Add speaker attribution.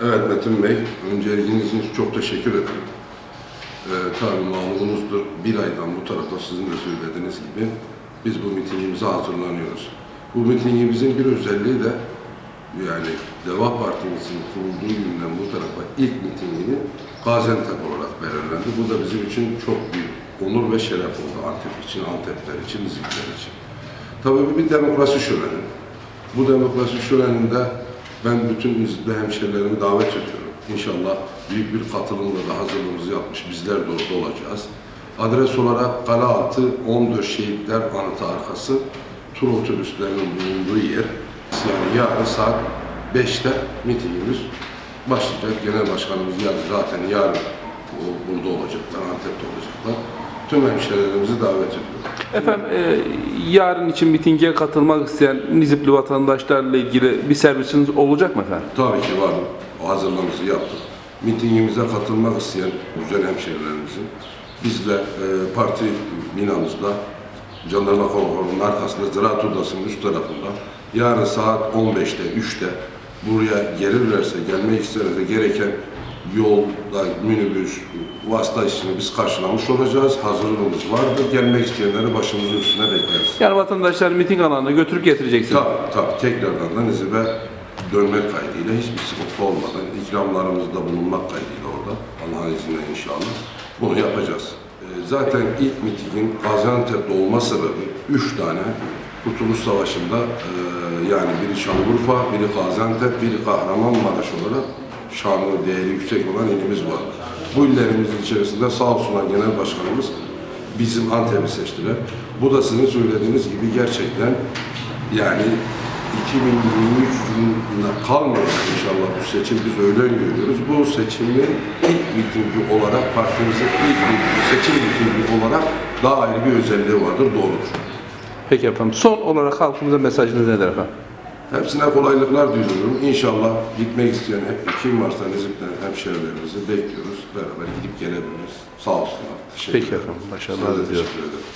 Speaker 1: Evet Metin Bey, önce ilginiz için çok teşekkür ederim. Ee, tabii malumunuzdur, bir aydan bu tarafa sizin de söylediğiniz gibi biz bu mitingimize hazırlanıyoruz. Bu mitingimizin bir özelliği de yani Deva Partimizin kurulduğu günden bu tarafa ilk mitingini Gaziantep olarak belirlendi. Bu da bizim için çok büyük onur ve şeref oldu Antep için, Antepler için, Nizipler için. Tabii bir demokrasi şöleni. Bu demokrasi şöleninde ben bütün Nizipli hemşerilerimi davet ediyorum. İnşallah büyük bir katılımla da hazırlığımızı yapmış bizler de orada olacağız. Adres olarak Kalealtı 14 Şehitler Anıtı arkası tur otobüslerinin bulunduğu yer. Yani yarın saat 5'te mitingimiz başlayacak. Genel başkanımız yarın zaten yarın burada olacaklar, Antep'te olacaklar. Tüm hemşerilerimizi davet ediyorum.
Speaker 2: Efendim e, yarın için mitinge katılmak isteyen Nizipli vatandaşlarla ilgili bir servisiniz olacak mı efendim?
Speaker 1: Tabii ki var. O hazırlığımızı yaptık. Mitingimize katılmak isteyen güzel hemşehrilerimizin bizle e, parti binamızda Jandarma Kolokoru'nun arkasında Ziraat Odası'nın üst tarafında yarın saat 15'te, 3'te buraya gelirlerse, gelmek isterlerse gereken yolda, minibüs, vasıta işini biz karşılamış olacağız. Hazırlığımız vardır. Gelmek isteyenleri başımızın üstüne bekleriz.
Speaker 2: Yani vatandaşlar miting alanına götürüp getireceksiniz.
Speaker 1: Tabii tabii tekrardan da Nizip'e dönmek kaydıyla hiçbir sıkıntı olmadan ikramlarımızda bulunmak kaydıyla orada Allah'ın izniyle inşallah bunu yapacağız. Ee, Zaten ilk mitingin Gaziantep'te olma sebebi üç tane Kurtuluş Savaşı'nda e, yani biri Şanlıurfa, biri Gaziantep, biri Kahramanmaraş olarak şanlı, değeri yüksek olan ilimiz var. Bu illerimizin içerisinde sağ olsunlar Genel Başkanımız bizim Antep'i seçtiler. Bu da sizin söylediğiniz gibi gerçekten yani 2023 yılında kalmayacak inşallah bu seçim biz öyle öngörüyoruz. Bu seçimin ilk mitingi olarak partimizin ilk mitingi, seçim mitingi olarak daha ayrı bir özelliği vardır, doğrudur.
Speaker 2: Peki efendim. Son olarak halkımıza mesajınız nedir efendim?
Speaker 1: Hepsine kolaylıklar diliyorum. İnşallah gitmek isteyen kim varsa Nizip'ten hemşehrilerimizi bekliyoruz. Beraber gidip gelebiliriz. Sağ olsunlar. Teşekkür
Speaker 2: Peki
Speaker 1: ederim.
Speaker 2: efendim. Başarılar diliyorum.
Speaker 1: teşekkür ederim.